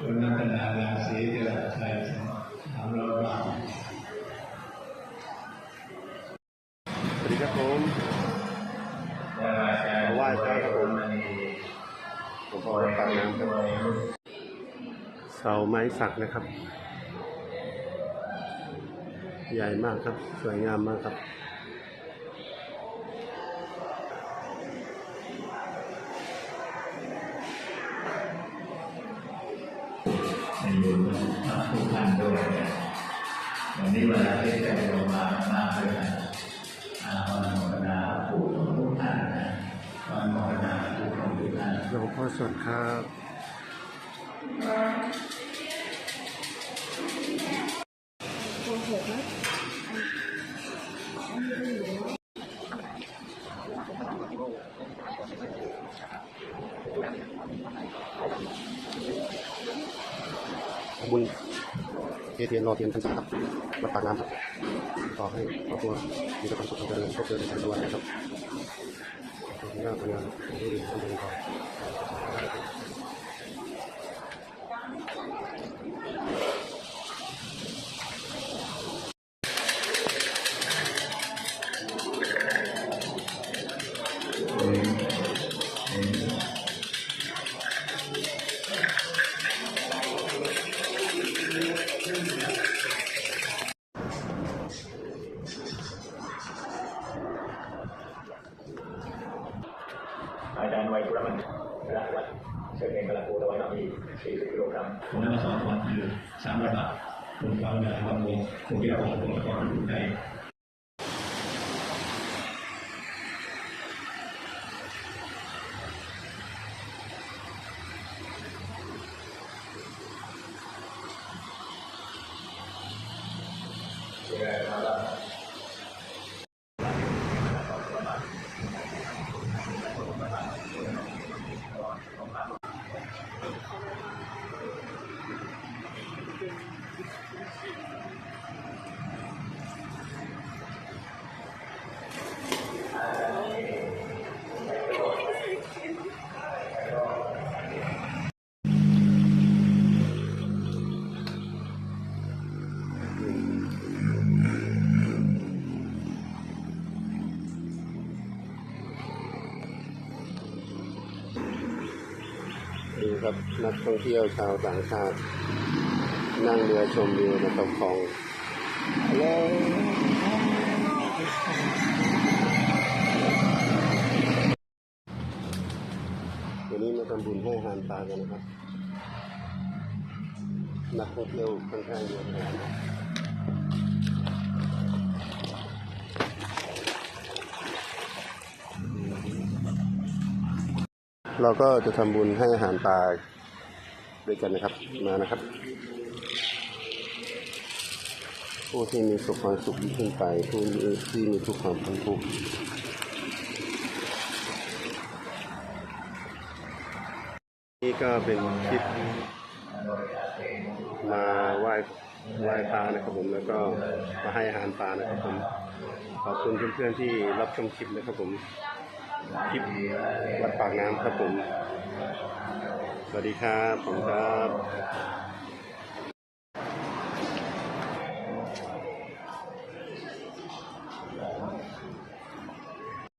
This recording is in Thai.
คุณนัทนาราศีเจริญชัยสามร้อยบาทสวัสดีครับผมไหว้พระครับผมหลวงพ่อวัดปากน้ำครับเสาไม้สักนะครับ ใหญ่มากครับ สวยงามมากครับ บุญทักทุกท่านด้วยวันนี้เวลาที่ใจะลงมามาด้วยกันอาวันโมทนาผู้ทุกท่านนะวันโมทนาผู้ทุกท่านหลวงพ่อสดครับ บุญเอเทียนรอเทียนพรรษาครับวัดปากน้ำครับต่อให้ครอบครัวมีแต่ความสุขความเจริญพบเจอในสันติวันนะครับขอบคุณมากเป็นงานที่ดีที่ดีครับาจารย์วัยกุลมันรักวัดเสด็จกระปูตะวันออกอีก40กิโลกรัมคุณนัทสองคนคือสามร้อยบาทคุณฟังใหญ่วันวงคุณที่เราของคุณก่อนอยู่ใน ดูครับนักท่องเที่ยวชาวต่างชาติ นั่งเรือชมวิวนะครับของแล้ววันนี้มาทำบุญให้อาหารปลากันนะครับ นักท่องเที่ยวค่อนข้างเยอะนะค เราก็จะทำบุญให้อาหารปลาด้วยกันนะครับ มานะครับ ผู้ที่มีสุขความสุขยิ่งขึ้นไป ผู้ที่มีทุกข์ความพ้นทุกข์นี่ก็เป็นคลิปมาไหว้ไหว้ปลานะครับผมแล้วก็มาให้อาหารปลานะครับผมขอบคุณเพื่อนๆที่รับชมคลิปนะครับผม คลิปวัดปากน้ำครับผม สวัสดีครับผมครับ